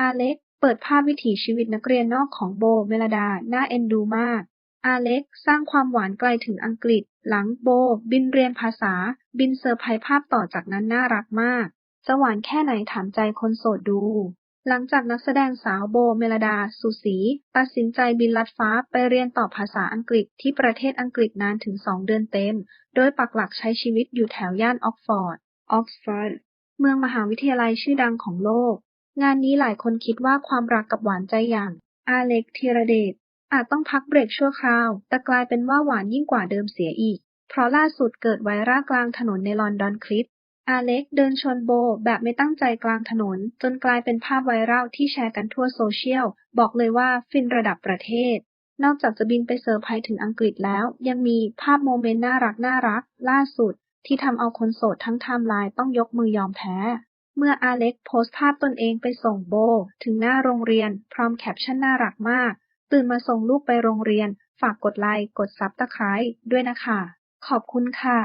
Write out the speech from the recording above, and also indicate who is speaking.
Speaker 1: อาเล็กเปิดภาพวิถีชีวิตนักเรียนนอกของโบ เมลดา น่าเอ็นดูมาก อาเล็กสร้างความหวานไกลถึงอังกฤษ หลังโบ บินเรียนภาษา บินเซอร์ไพรส์ภาพต่อจากนั้นน่ารักมาก จะหวานแค่ไหนถามใจคนโสดดู หลังจากนักแสดงสาวโบ เมลดา สุสี ตัดสินใจบินลัดฟ้าไปเรียนต่อภาษาอังกฤษที่ประเทศอังกฤษนานถึงสองเดือนเต็ม โดยปักหลักใช้ชีวิตอยู่แถวย่านออกฟอร์ด ออกซฟอร์ด เมืองมหาวิทยาลัยชื่อดังของโลก งานนี้หลายคนคิดว่าความรักกับหวานใจอย่างอาเล็กธีรเดชอาจต้องพักเบรกชั่วคราว แต่กลายเป็นว่าหวานยิ่งกว่าเดิมเสียอีก เพราะล่าสุดเกิดไวรัลกลางถนนในลอนดอนคลิป อาเล็กเดินชนโบแบบไม่ตั้งใจกลางถนน จนกลายเป็นภาพไวรัลที่แชร์กันทั่วโซเชียล บอกเลยว่าฟินระดับประเทศ นอกจากจะบินไปเซอร์ไพรส์ถึงอังกฤษแล้ว ยังมีภาพโมเมนต์น่ารักน่ารัก ล่าสุด ที่ทำเอาคนโสดทั้งไทม์ไลน์ต้องยกมือยอมแพ้ เมื่ออาเล็กโพสต์ภาพตนเองไปส่งโบ ถึงหน้าโรงเรียน พร้อมแคปชั่นน่ารักมาก ตื่นมาส่งลูกไปโรงเรียน ฝากกดไลค์ กดซับตะไคร้ด้วยนะคะ ขอบคุณค่ะ